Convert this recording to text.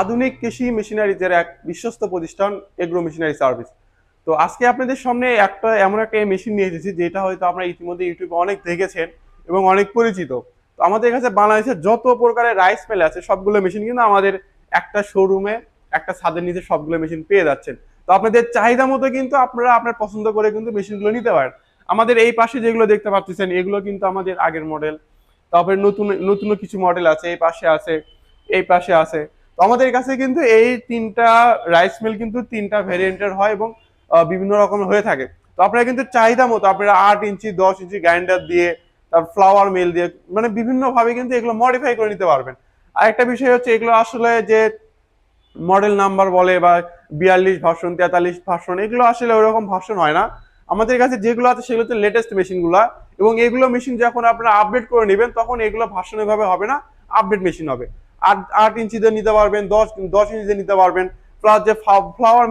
আধুনিক কৃষি মেশিনারিজের এক বিশ্বস্ত প্রতিষ্ঠান এগ্রো মেশিনারি সার্ভিস। তো আজকে আপনাদের সামনে একটা, এমন একটা মেশিন নিয়ে এসেছি, যেটা হয়তো আপনারা ইতিমধ্যে ইউটিউবে অনেক দেখেছেন এবং অনেক পরিচিত। তো আমাদের কাছে বাংলাদেশের যত প্রকারের রাইস মিল আছে, সবগুলো মেশিন কিন্তু আমাদের একটা শোরুমে, একটা ছাদের নিচে সবগুলো মেশিন পেয়ে যাচ্ছেন। তো আপনাদের চাহিদা মতো কিন্তু আপনারা আপনার পছন্দ করে কিন্তু মেশিনগুলো নিতে পারেন। আমাদের এই পাশে যেগুলো দেখতে পাচ্ছেন, এগুলো কিন্তু আমাদের আগের মডেল। তারপরে নতুন নতুন কিছু মডেল আছে, এই পাশে আছে, এই পাশে আছে। তো আমাদের কাছে কিন্তু এই তিনটা রাইস মিল কিন্তু তিনটা ভেরিয়েন্টের হয় এবং বিভিন্ন রকম হয়ে থাকে। তো আপনারা কিন্তু চাহিদা মতো আপনারা আট ইঞ্চি, দশ ইঞ্চি গ্রাইন্ডার দিয়ে তারপর ফ্লাওয়ার মিল দিয়ে মানে বিভিন্ন ভাবে কিন্তু এগুলো মডিফাই করে নিতে পারবেন। আর একটা বিষয় হচ্ছে এগুলো আসলে যে মডেল নাম্বার বলে বা বিয়াল্লিশ ভার্সন তেতাল্লিশ ভাষণ এগুলো আসলে ওরকম ভার্সন হয় না। আমাদের কাছে যেগুলো আছে সেগুলো হচ্ছে লেটেস্ট মেশিনগুলো এবং এগুলো মেশিন যখন আপনারা আপডেট করে নেবেন, তখন এগুলো ভাষণ এভাবে হবে না আপডেট মেশিন হবে। আট আট ইঞ্চিতে নিতে পারবেন দশ দশ ইঞ্চিতে নিতে পারবেন। প্লাস যে ফ্লাওয়ার